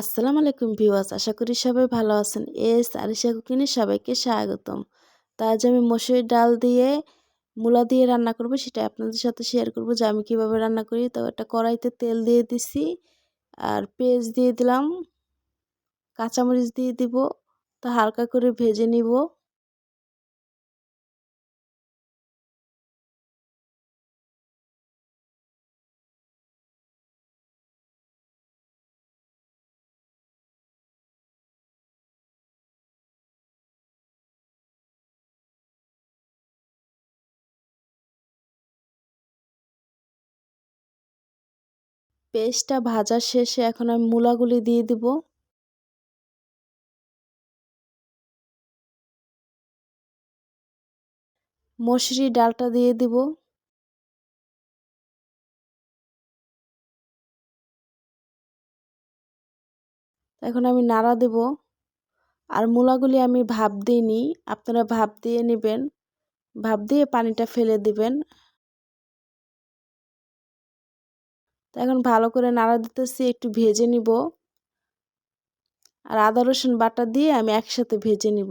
আসসালামু আলাইকুম ভিউয়ার্স, আশা করি সবাই ভালো আছেন। এস আরিশা কুকিনে সবাইকে স্বাগতম। তো আজ আমি মসুরির ডাল দিয়ে মূলা দিয়ে রান্না করব, সেটা আপনাদের সাথে শেয়ার করব যে আমি কীভাবে রান্না করি। তো একটা কড়াইতে তেল দিয়ে দিছি, আর পেঁয়াজ দিয়ে দিলাম, কাঁচামরিচ দিয়ে দিব, তো হালকা করে ভেজে নিব। পেস্টটা ভাজার শেষে এখন আমি মূলাগুলি দিয়ে দিব। মসুরি ডালটা দিয়ে দিব। এখন আমি নাড়া দেব। আর মূলাগুলি আমি ভাপ দিইনি, আপনারা ভাপ দিয়ে নেবেন। ভাপ দিয়ে পানিটা ফেলে দিবেন। এখন ভালো করে নাড়া দিতেছি, একটু ভেজে নিব। আর আদা, রসুন বাটা দিয়ে আমি একসাথে ভেজে নিব।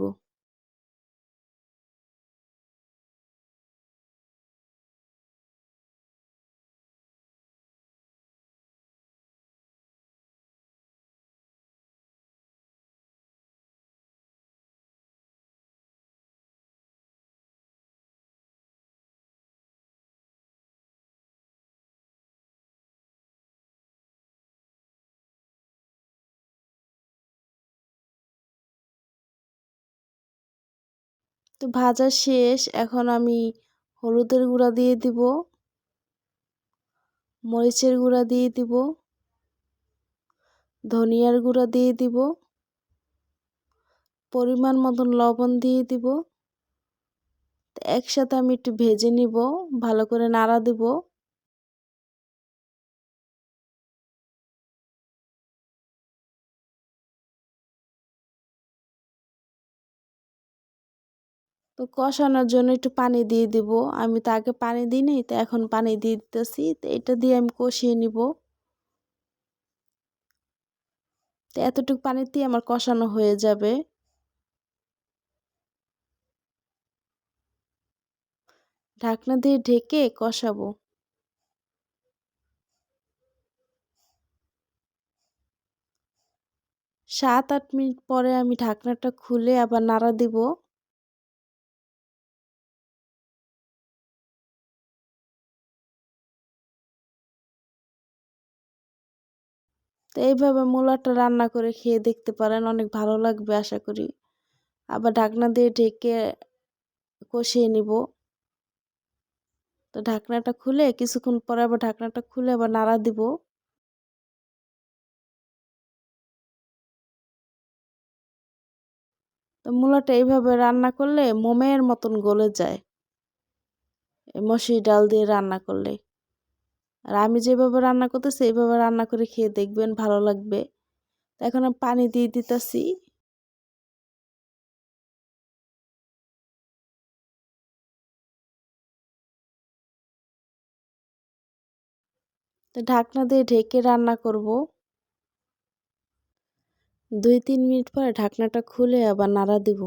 তো ভাজা শেষ। এখন আমি হলুদের গুঁড়া দিয়ে দিব। মরিচের গুঁড়া দিয়ে দিব। ধনিয়ার গুঁড়া দিয়ে দিব। পরিমাণ মতন লবণ দিয়ে দিব। একসাথে আমি একটু ভেজে নিব। ভালো করে নাড়া দিব। তো কষানোর জন্য একটু পানি দিয়ে দিব। আমি তো আগে পানি দিই নি তো এখন পানি দিয়ে দিতেছি। তো এটা দিয়ে আমি কষিয়ে নিব। তো এতটুকু পানিতেই আমার কষানো হয়ে যাবে। ঢাকনা দিয়ে ঢেকে কষাবো। সাত আট মিনিট পরে আমি ঢাকনাটা খুলে আবার নাড়া দিব। তো এইভাবে মূলাটা রান্না করে খেয়ে দেখতে পারেন, অনেক ভালো লাগবে আশা করি। আবার ঢাকনা দিয়ে ঢেকে কষিয়ে নিব। তো ঢাকনাটা খুলে কিছুক্ষণ পরে আবার ঢাকনাটা খুলে আবার নাড়া দিব। তো মূলাটা এইভাবে রান্না করলে মোমের মতন গলে যায়। মসুরি ডাল দিয়ে রান্না করলে। আর আমি যেভাবে রান্না করতেছি, এইভাবে রান্না করে খেয়ে দেখবেন ভালো লাগবে। এখন আমি পানি দিয়ে দিতেছি। ঢাকনা দিয়ে ঢেকে রান্না করব। দুই তিন মিনিট পরে ঢাকনাটা খুলে আবার নাড়া দিব।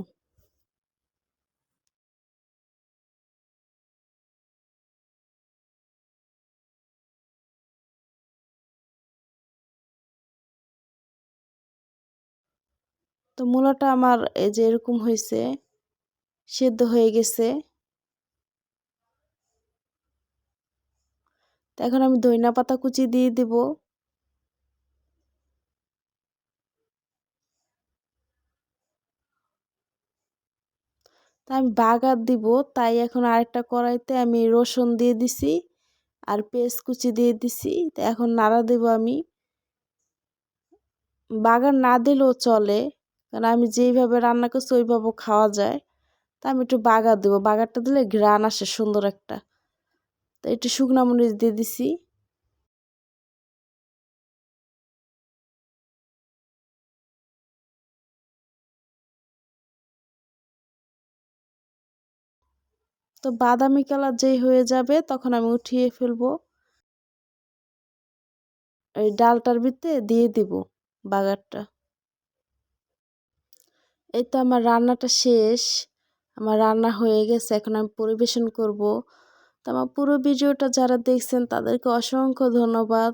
তো মূলাটা আমার এই যে এরকম হয়েছে সেদ্ধ হয়ে গেছে। এখন আমি ধইনা পাতা কুচি দিয়ে দিব। তা আমি বাগার দিব, তাই এখন আরেকটা কড়াইতে আমি রসুন দিয়ে দিছি আর পেঁয়াজ কুচি দিয়ে দিছি। তো এখন নাড়া দেব আমি। বাগার না দিলেও চলে। কারণ আমি যেইভাবে রান্না করছি, ওইভাবে খাওয়া যায়। তা আমি একটু বাগার দেবো। বাগারটা দিলে ঘ্রাণ আসে সুন্দর একটা। তো একটু শুকনা মরিচ দিয়ে দিছি। তো বাদামি কালার যেই হয়ে যাবে, তখন আমি উঠিয়ে ফেলব। ওই ডালটার ভিতরে দিয়ে দিব বাগারটা। এই তো আমার রান্নাটা শেষ। আমার রান্না হয়ে গেছে, এখন আমি পরিবেশন করব। তো আমার পুরো ভিডিওটা যারা দেখছেন, তাদেরকে অসংখ্য ধন্যবাদ।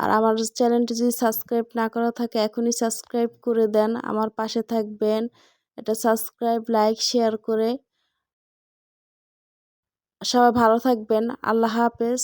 আর আমার চ্যানেলটি যদি সাবস্ক্রাইব না করা থাকে, এখনই সাবস্ক্রাইব করে দেন। আমার পাশে থাকবেন। এটা সাবস্ক্রাইব, লাইক, শেয়ার করে। সবাই ভালো থাকবেন। আল্লাহ হাফেজ।